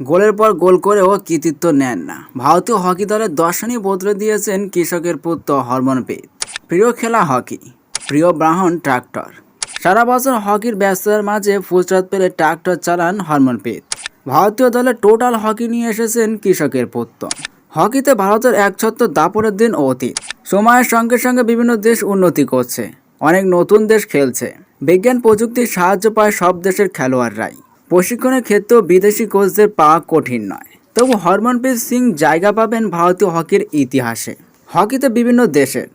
গোলের পর গোল করেও কৃতিত্ব নেন না। ভারতীয় হকি দলের দর্শনই বদলে দিয়েছেন কৃষকের পুত্র হরমনপ্রীত। প্রিয় খেলা হকি, প্রিয় ব্রাহ্মণ ট্রাক্টর। সারা বছর হকির ব্যস্ততার মাঝে ফুসরত পেলে ট্রাক্টর চালান হরমনপ্রীত। ভারতীয় দলে টোটাল হকি নিয়ে এসেছেন কৃষকের পুত্র। হকিতে ভারতের একছত্র দাপরের দিন অতীত। সময়ের সঙ্গে সঙ্গে বিভিন্ন দেশ উন্নতি করছে। অনেক নতুন দেশ খেলছে। বিজ্ঞান প্রযুক্তির সাহায্য পায় সব দেশের খেলোয়াড়রাই। প্রশিক্ষণের ক্ষেত্রেও বিদেশি কোচদের পাওয়া কঠিন নয়। তবু হরমনপ্রীত সিং জায়গা পাবেন ভারতীয় হকির ইতিহাসে। হকিতে বিভিন্ন দেশের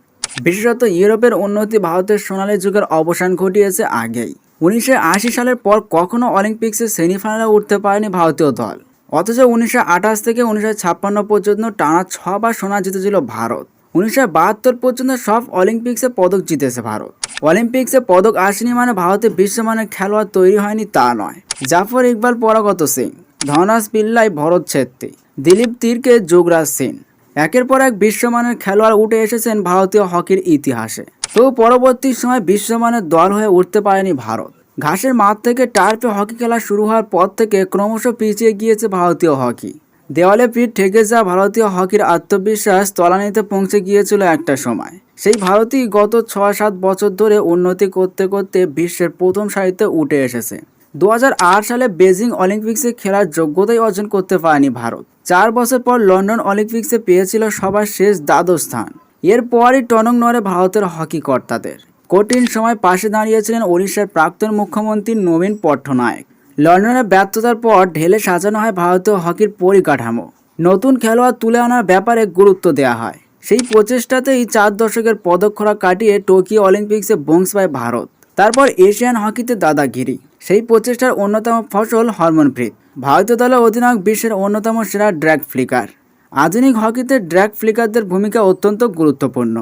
বিশেষত ইউরোপের উন্নতি ভারতের সোনালী যুগের অবসান ঘটিয়েছে আগেই। উনিশশো আশি সালের পর কখনো অলিম্পিক্সে সেমিফাইনালে উঠতে পারেনি ভারতীয় দল। অথচ উনিশশো আঠাশ থেকে উনিশশো ছাপ্পান্ন পর্যন্ত টানা ছবার সোনা জিতেছিল ভারত। উনিশশো বাহাত্তর পর্যন্ত সব অলিম্পিক্সে পদক জিতেছে ভারত। অলিম্পিক্সে পদক আসেনি মানে ভারতে বিশ্বমানের খেলোয়াড় তৈরি হয়নি তা নয়। জাফর ইকবাল, পরাগত সিং ধনাস পিল্লাই ভরত ছেত্রী, দিলীপ তীরকে, যুগরাজ সিং। একের পর এক বিশ্বমানের খেলোয়াড় উঠে এসেছেন ভারতীয় হকির ইতিহাসে। তো পরবর্তী সময় বিশ্বমানের দল হয়ে উঠতে পারেনি ভারত। ঘাসের মাঠ থেকে টার্ফে হকি খেলা শুরু হওয়ার পর থেকে ক্রমশ পিছিয়ে গিয়েছে ভারতীয় হকি। দেওয়ালে পিঠ ঠেকে যাওয়া ভারতীয় হকির আত্মবিশ্বাস তলানিতে পৌঁছে গিয়েছিল একটা সময়। সেই ভারতই গত ছয় সাত বছর ধরে উন্নতি করতে করতে বিশ্বের প্রথম সারিতে উঠে এসেছে। দু হাজার আট সালে বেজিং অলিম্পিক্সে খেলার যোগ্যতাই অর্জন করতে পারেনি ভারত। চার বছর পর লন্ডন অলিম্পিক্সে পেয়েছিল সবার শেষ দ্বাদশ স্থান। এরপরই টনক নড়ে ভারতের হকি কর্তাদের। কঠিন সময় পাশে দাঁড়িয়েছিলেন ওড়িশার প্রাক্তন মুখ্যমন্ত্রী নবীন পট্টনায়ক। লন্ডনের ব্যর্থতার পর ঢেলে সাজানো হয় ভারতীয় হকির পরিকাঠামো। নতুন খেলোয়াড় তুলে আনার ব্যাপারে গুরুত্ব দেওয়া হয়। সেই প্রচেষ্টাতেই চার দশকের পদক্ষরা কাটিয়ে টোকিও অলিম্পিক্সে বংশ পায় ভারত। তারপর এশিয়ান হকিতে দাদাগিরি। সেই প্রচেষ্টার অন্যতম ফসল হরমনপ্রীত। ভারতীয় দলের অধিনায়ক বিশ্বের অন্যতম সেরা ড্র্যাগ ফ্লিকার। আধুনিক হকিতে ড্র্যাগ ফ্লিকারদের ভূমিকা অত্যন্ত গুরুত্বপূর্ণ।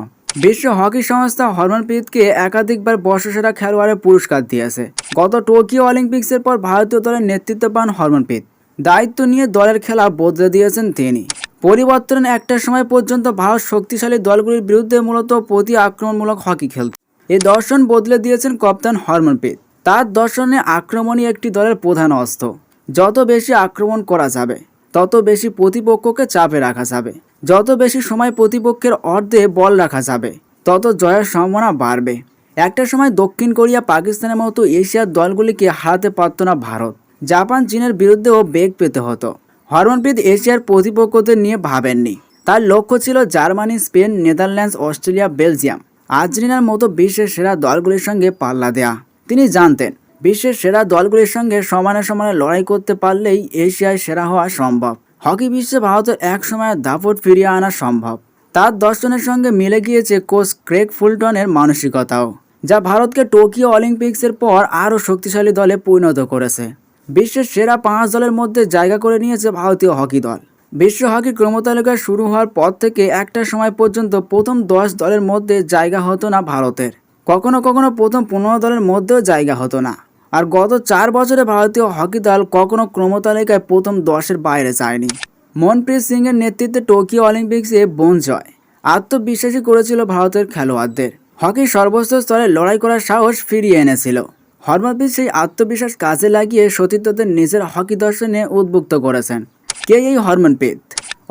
বিশ্ব হকি সংস্থা হরমনপ্রীতকে একাধিকবার বর্ষসেরা খেলোয়াড়ের পুরস্কার দিয়েছে। গত টোকিও অলিম্পিক্সের পর ভারতীয় দলের নেতৃত্ব পান হরমনপ্রীত। দায়িত্ব নিয়ে দলের খেলা বদলে দিয়েছেন তিনি। পরিবর্তনের একটা সময় পর্যন্ত ভারত শক্তিশালী দলগুলির বিরুদ্ধে মূলত প্রতি আক্রমণমূলক হকি খেলত। এই দর্শন বদলে দিয়েছেন কপ্তান হরমনপ্রীত তার দর্শনে আক্রমণই একটি দলের প্রধান অস্ত্র। যত বেশি আক্রমণ করা যাবে, তত বেশি প্রতিপক্ষকে চাপে রাখা যাবে। যত বেশি সময় প্রতিপক্ষের অর্ধে বল রাখা যাবে, তত জয়ের সম্ভাবনা বাড়বে। একটা সময় দক্ষিণ কোরিয়া পাকিস্তানের মতো এশিয়ার দলগুলিকে হারাতে পারত না ভারত। জাপান, চীনের বিরুদ্ধেও বেগ পেতে হতো। হরমনপ্রীত এশিয়ার প্রতিপক্ষদের নিয়ে ভাবেননি। তার লক্ষ্য ছিল Germany, Spain, Netherlands, Australia, Belgium. আর্জেন্টিনার মতো বিশ্বের সেরা দলগুলির সঙ্গে পাল্লা দেয়া। তিনি জানতেন, বিশ্বের সেরা দলগুলির সঙ্গে সমানে সমানে লড়াই করতে পারলেই এশিয়ায় সেরা হওয়া সম্ভব। হকি বিশ্বে ভারতের এক সময়ের দাপট ফিরিয়ে আনা সম্ভব। তার দর্শনের সঙ্গে মিলে গিয়েছে কোচ ক্রেক ফুলটনের মানসিকতাও, যা ভারতকে টোকিও অলিম্পিক্সের পর আরও শক্তিশালী দলে পরিণত করেছে। বিশ্বের সেরা পাঁচ দলের মধ্যে জায়গা করে নিয়েছে ভারতীয় হকি দল। বিশ্ব হকি ক্রমতালিকা শুরু হওয়ার পর থেকে একটা সময় পর্যন্ত প্রথম দশ দলের মধ্যে জায়গা হতো না ভারতের। কখনো কখনো প্রথম পনেরো দলের মধ্যেও জায়গা হতো না। আর গত চার বছরে ভারতীয় হকি দল কখনো ক্রমতালিকায় প্রথম দশের বাইরে যায়নি। মনপ্রীত সিংয়ের নেতৃত্বে টোকিও অলিম্পিক্সে বোন জয় আত্মবিশ্বাসী করেছিল ভারতের খেলোয়াড়দের। হকি সর্বোচ্চ স্তরে লড়াই করার সাহস ফিরিয়ে এনেছিল। হরমনপ্রীত সেই আত্মবিশ্বাস কাজে লাগিয়ে সতীর্থদের নিজের হকি দর্শনে উদ্বুক্ত করেছেন। কে এই হরমনপ্রীত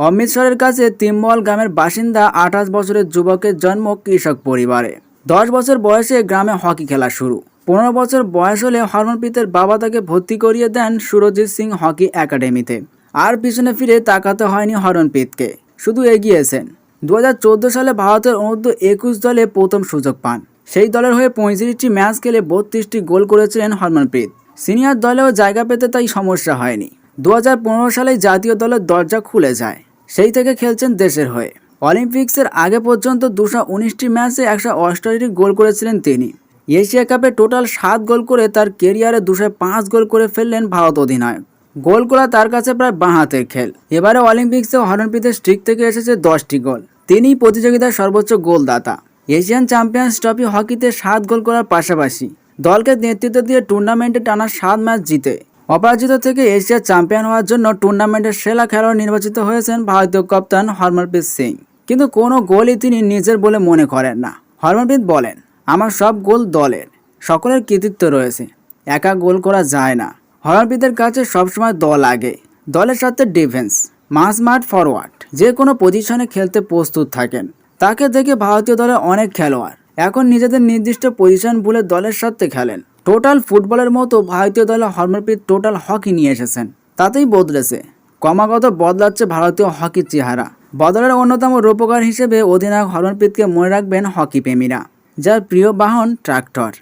অমৃতসরের কাছে তিম্বল গ্রামের বাসিন্দা আঠাশ বছরের যুবকের জন্ম কৃষক পরিবারে। দশ বছর বয়সে গ্রামে হকি খেলা শুরু। পনেরো বছর বয়স হলে হরমনপ্রীতের বাবা তাকে ভর্তি করিয়ে দেন সুরজিৎ সিং হকি একাডেমিতে। আর পিছনে ফিরে তাকাতে হয়নি হরমনপ্রীতকে শুধু এগিয়েছেন। দু হাজার চোদ্দ সালে ভারতের অনূর্ধ্ব একুশ দলে প্রথম সুযোগ পান। সেই দলের হয়ে পঁয়ত্রিশটি ম্যাচ খেলে বত্রিশটি গোল করেছিলেন হরমনপ্রীত। সিনিয়র দলেও জায়গা পেতে তাই সমস্যা হয়নি। দু সালে জাতীয় দলের দরজা খুলে যায়। সেই থেকে খেলছেন দেশের হয়ে। অলিম্পিক্সের আগে পর্যন্ত দুশো উনিশটি ম্যাচে একশো অষ্টাশিটি গোল করেছিলেন তিনি। এশিয়া কাপে টোটাল সাত গোল করে তার কেরিয়ারে দুশো পাঁচ গোল করে ফেললেন ভারত অধিনায়ক। গোল করা তার কাছে প্রায় বাঁ হাতের খেল। এবারে অলিম্পিক্সে হরণপ্রীতের স্ট্রিক থেকে এসেছে দশটি গোল। তিনিই প্রতিযোগিতার সর্বোচ্চ গোলদাতা। এশিয়ান চ্যাম্পিয়ন্স ট্রফি হকিতে সাত গোল করার পাশাপাশি দলকে নেতৃত্ব দিয়ে টুর্নামেন্টে টানা সাত ম্যাচ জিতে। অপরাজিত থেকে এশিয়ার চ্যাম্পিয়ন হওয়ার জন্য টুর্নামেন্টের সেরা খেলোয়াড় নির্বাচিত হয়েছেন ভারতীয় কাপ্তান হরমনপ্রীত সিং। কিন্তু কোনো গোলই তিনি নিজের বলে মনে করেন না। হরমনপ্রীত বলেন, আমার সব গোল দলের, সকলের কৃতিত্ব রয়েছে, একা গোল করা যায় না। হরমনপ্রীতের কাছে সবসময় দল আগে, দলের সাথে ডিফেন্স, মাস মাঝমাঠ ফরওয়ার্ড যে কোনো পজিশনে খেলতে প্রস্তুত থাকেন। তাকে দেখে ভারতীয় দলের অনেক খেলোয়াড়। এখন নিজেদের নির্দিষ্ট পজিশন ভুলে দলের সাথে খেলেন। টোটাল ফুটবলের মতো ভারতীয় দলে হরমনপ্রীত টোটাল হকি নিয়ে এসেছেন। তাতেই বদলেছে। ক্রমাগত বদলাচ্ছে ভারতীয় হকির চেহারা। বদলের অন্যতম রূপকার হিসেবে অধিনায়ক হরমনপ্রীতকে মনে রাখবেন হকি প্রেমীরা, যার প্রিয় বাহন ট্রাক্টর।